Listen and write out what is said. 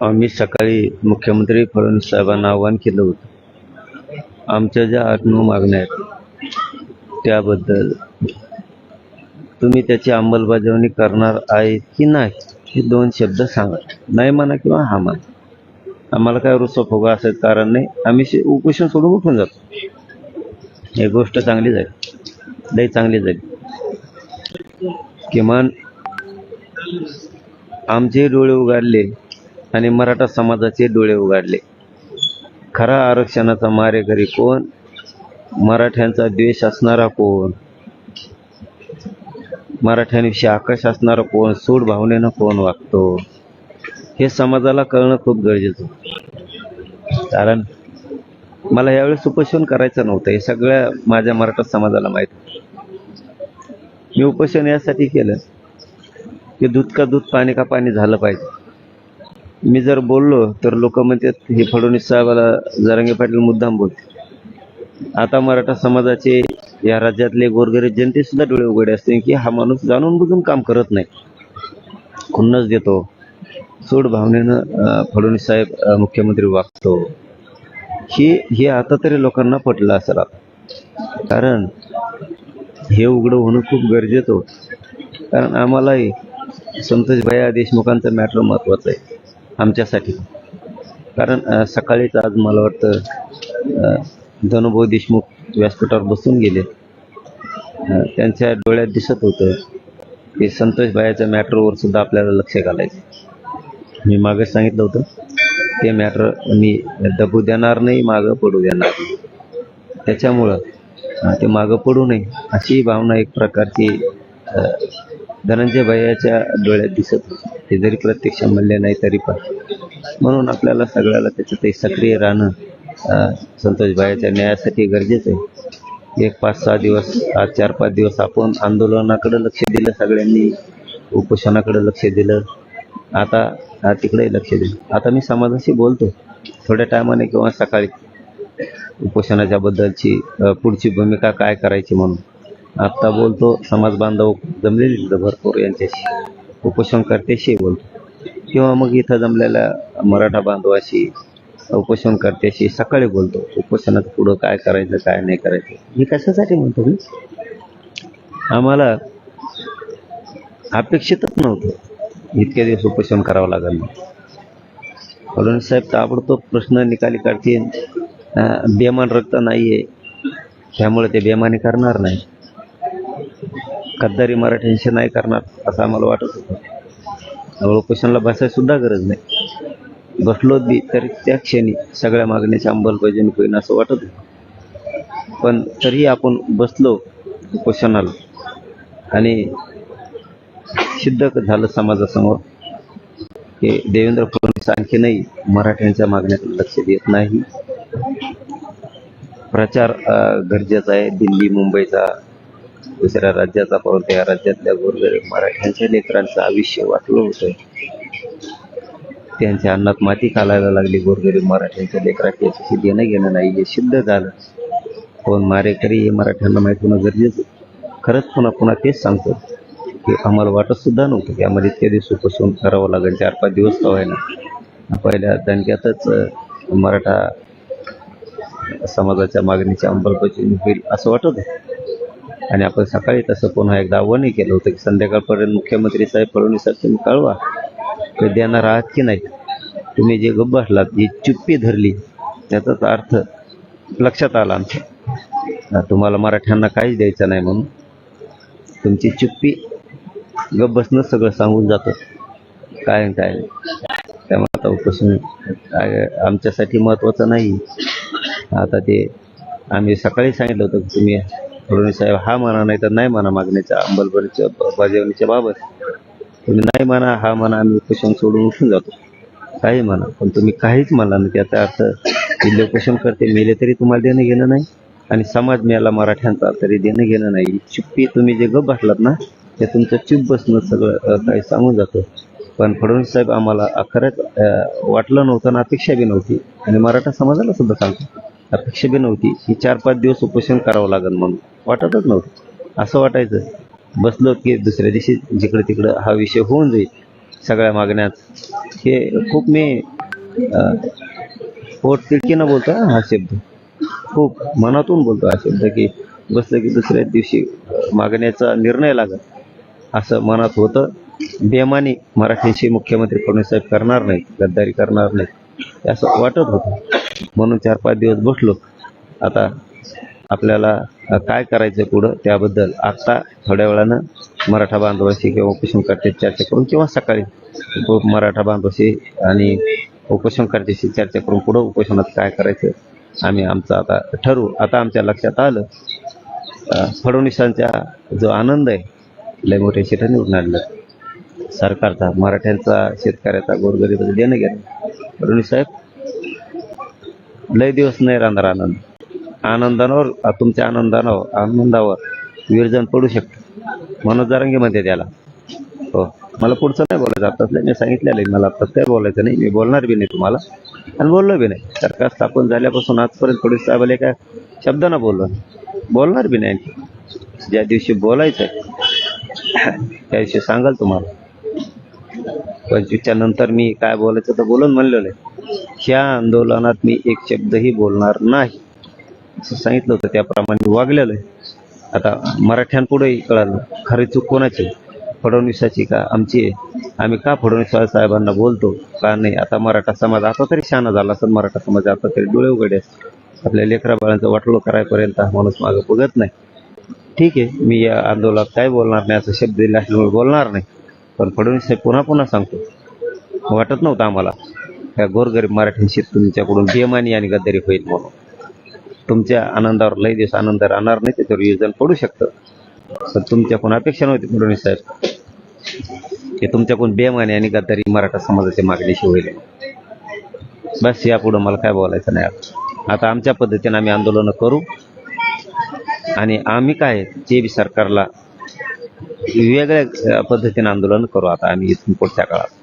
आम्ही सकाळी मुख्यमंत्री फडणवीस साहेबांना आवाहन केलं होतं. आमच्या ज्या आठ नऊ मागण्या आहेत त्याबद्दल तुम्ही त्याची अंमलबजावणी करणार आहे की नाही हे दोन शब्द सांगा. नाही म्हणा किंवा हा म्हणा. आम्हाला काय रुसवा फुगा असेल कारण नाही. आम्ही शे- उपोषण सोडून उठून जातो. ही गोष्ट चांगली झाली. लई चांगली झाली. किमान आमचे डोळे उघडले. आणि मराठा समाजाचे डोळे उघडले. खरा आरक्षणाचा मारेकरी कोण? मराठ्यांचा द्वेष असणारा कोण? मराठ्यांविषयी आकाश असणारा कोण? सूड भावनेनं कोण वागतो? हे समाजाला कळणं खूप गरजेचं कारण मला यावेळेस उपोषण करायचं नव्हतं. हे सगळ्या माझ्या मराठा समाजाला माहीत मी उपोषण यासाठी केलं की दूध का दूध पाणी का पाणी झालं पाहिजे. मी जर बोललो तर लोक म्हणतात हे फडणवीस साहेबाला जरांगे पाटील मुद्दाम बोलते आता मराठा समाजाचे या राज्यातले गोरगरीब जनते सुद्धा डोळे उघडे असते की हा माणूस जाणून बुजून काम करत नाही. खुन्नस देतो. सूड भावनेनं फडणवीस साहेब मुख्यमंत्री वागतो. हे हे आता तरी लोकांना पटलं असेल कारण हे उघडं होणं खूप गरजेचं होतं. कारण आम्हालाही संतोष भैया देशमुखांचं मॅटर महत्त्वाचं आहे. आमच्यासाठी. कारण सकाळीच आज मला वाटतं धनुभाऊ देशमुख व्यासपीठावर बसून गेले. त्यांच्या डोळ्यात दिसत होतं की संतोष भायाच्या मॅटरवर सुद्धा आपल्याला लक्ष घालायचं. मी मागे सांगितलं होतं ते मॅटर मी दबू देणार नाही मागं पडू देणार नाही. त्याच्यामुळं ते मागं पडू नये अशी भावना एक प्रकारची धनंजय भैयाच्या डोळ्यात दिसत होती. ते जरी प्रत्यक्ष म्हणले नाही तरी पण. म्हणून आपल्याला सगळ्याला त्याच्यात ते सक्रिय राहणं अं, संतोष न्यायासाठी गरजेचं आहे. एक पाच सहा दिवस आज चार पाच दिवस आपण आंदोलनाकडे लक्ष दिलं सगळ्यांनी उपोषणाकडे लक्ष दिलं. आता तिकडे तिकडेही लक्ष दिलं. आता मी समाजाशी बोलतो. थोड्या टायमाने किंवा सकाळी उपोषणाच्या बद्दलची पुढची भूमिका काय करायची म्हणून. आत्ता बोलतो समाज बांधव जमलेली भरपूर यांच्याशी. उपोषणकर्त्याशी बोलतो. किंवा मग इथं जमलेल्या मराठा बांधवाशी उपोषणकर्त्याशी सकाळी बोलतो. उपोषणात पुढं काय करायचं काय नाही करायचं? हे कशासाठी म्हणतो मी? आम्हाला अपेक्षितच नव्हतं. इतके दिवस उपोषण करावं लागेल म्हणून. फडणवीस साहेब ताबडतोब प्रश्न निकाली काढतील. बेमान रक्त नाही आहे त्यामुळे ते बेमानी करणार नाही. गद्दारी मराठ्यांशी नाही करणार असं आम्हाला वाटत होतं. त्यामुळे उपोषणाला गरज नाही. बसलो बी तरी त्या क्षणी सगळ्या मागण्याची अंमलबजावणी होईल असं वाटत होतं. पण तरीही आपण बसलो उपोषणाला आणि सिद्ध झालं समाजासमोर की देवेंद्र फडणवीस आणखीनही मराठ्यांच्या मागण्याकडे लक्ष देत नाही. प्रचार गरजेचा आहे. दिल्ली मुंबईचा दुसऱ्या राज्याचा परंतु या राज्यातल्या गोरगरीब मराठ्यांच्या लेकरांचं आयुष्य वाटलं होतं. त्यांच्या अन्नात माती घालायला लागली गोरगरीब मराठ्यांच्या लेकरात याच्याशी देणं घेणं नाही हे सिद्ध झालं. पण मारेकरी हे मराठ्यांना माहीत होणं गरजेचं खरंच पुन्हा पुन्हा तेच सांगतो की आम्हाला वाटत सुद्धा नव्हतं की आम्हाला इतक्या दिवस उपसून करावं लागेल चार पाच दिवस का व्हायला पहिल्या दणक्यातच मराठा समाजाच्या मागणीची अंमलबजावणी होईल असं वाटत आहे आणि आपण सकाळी तसं पुन्हा एकदा आव्हानही केलं होतं की संध्याकाळपर्यंत मुख्यमंत्री साहेब फडणवीस साहेब तुम्ही कळवा. ते देणार आहात की नाही? तुम्ही जे गप्प बसलात जी चुप्पी धरली त्याचाच अर्थ लक्षात आला आमचा तुम्हाला मराठ्यांना काहीच द्यायचं नाही म्हणून. तुमची चुप्पी गप्प बसणं सगळं सांगून जातं. काय काय नाही. त्यामुळे आता उपोषण काय आमच्यासाठी महत्त्वाचं नाही. आता ते आम्ही सकाळी सांगितलं होतं की तुम्ही फडणवीस साहेब हा म्हणा नाही तर नाही म्हणा मागण्याच्या अंमलबजावणीच्या बजावणीच्या बाबत. तुम्ही नाही म्हणा हा म्हणा आम्ही उपोषण सोडून उठून जातो. काही म्हणा पण तुम्ही काहीच म्हणला नाही. त्याचा अर्थ जिल्हे उपोषण करते मेले तरी तुम्हाला देणं घेणं नाही आणि समाज मेला मराठ्यांचा तरी देणं घेणं नाही. चुप्पी तुम्ही जे गप बसलात ना ते तुमचं चुप बसणं सगळं काही सांगून जातं. पण फडणवीस साहेब आम्हाला अखरच वाटलं नव्हतं आणि अपेक्षा बी नव्हती. आणि मराठा समाजाला सुद्धा सांगतो. अपेक्षा बी नव्हती. की चार पाच दिवस उपोषण करावं लागेल म्हणून. वाटतच नव्हतं. असं वाटायचं. बसलो की दुसऱ्या दिवशी जिकडे तिकडं हा विषय होऊन जाईल. सगळ्या मागण्यात हे खूप मी अं, पोट तिडकीनं बोलतो हा शब्द. खूप मनातून बोलतो हा शब्द की बसलं की दुसऱ्या दिवशी मागण्याचा निर्णय लागत असं मनात होतं. बेमानी मराठीशी मुख्यमंत्री फडणवीस साहेब करणार नाही गद्दारी करणार नाही असं वाटत होतं. म्हणून चार पाच दिवस बसलो. आता आपल्याला काय करायचं पुढं त्याबद्दल आता थोड्या वेळानं मराठा बांधवाशी किंवा उपोषणकर्ते चर्चा करून किंवा सकाळी मराठा बांधवाशी आणि उपोषणकर्त्याशी चर्चा करून पुढं उपोषणात काय करायचं आम्ही आमचं आता ठरवू. आता आमच्या लक्षात आलं फडणवीसांचा जो आनंद आहे लय मोठ्या शेठा निवडून आणलं सरकारचा मराठ्यांचा शेतकऱ्याचा गोरगरीबाचं देणं घेणं. फडणवीस साहेब लय दिवस नाही राहणार आनंद. आनंदावर तुमच्या आनंदावर आनंदावर विरजन पडू शकतं. मनोज जारंगे म्हणते त्याला. हो. मला पुढचं नाही बोलायचं. आताच मी सांगितलेलं आहे. मला आत्ताच काय बोलायचं नाही. मी बोलणार बी नाही तुम्हाला. आणि बोललो बी नाही. सरकार स्थापन झाल्यापासून आजपर्यंत पोलीस साहेबाला काय शब्दानं बोललो नाही. बोलणार बी नाही. ज्या दिवशी बोलायचं आहे त्या दिवशी सांगाल तुम्हाला. पंचवीसच्या नंतर मी काय बोलायचं तर बोलून म्हणलेलं आहे. ह्या आंदोलनात मी एक शब्दही बोलणार नाही. असं सांगितलं होतं त्याप्रमाणे मी वागलेलं आहे. आता मराठ्यांपुढेही कळालं खरी चूक कोणाची? फडणवीसाची का आमची आहे? आम्ही का फडणवीस साहेबांना बोलतो? का नाही? आता मराठा समाज आता तरी शहाणा झाला असेल मराठा समाज आता तरी डोळे उघडे आपल्या लेकरा बाळांचं वाटलो करायपर्यंत हा माणूस मागं बघत नाही. ठीक आहे मी या आंदोलनात काय बोलणार नाही असं शब्द दिला असल्यामुळे बोलणार नाही. पण फडणवीस साहेब पुन्हा पुन्हा सांगतो. वाटत नव्हतं आम्हाला. त्या गोरगरीब मराठ्यांशी तुमच्याकडून बेमानी आणि गद्दारी होईल म्हणून. तुमच्या आनंदावर लय दिवस आनंद राहणार नाही त्याच्यावर योजन पडू शकतं. पण तुमच्याकडून अपेक्षा नव्हती फडणवीस साहेब. की तुमच्याकडून बेमानी आणि गद्दारी मराठा समाजाच्या मागणीशी होईल. बस यापुढं मला काय बोलायचं नाही आता. आमच्या पद्धतीने आम्ही आंदोलनं करू. आणि आम्ही काय जे बी सरकारला वेगळ्या पद्धतीने आंदोलन करू आता आम्ही इथून पुढच्या काळात.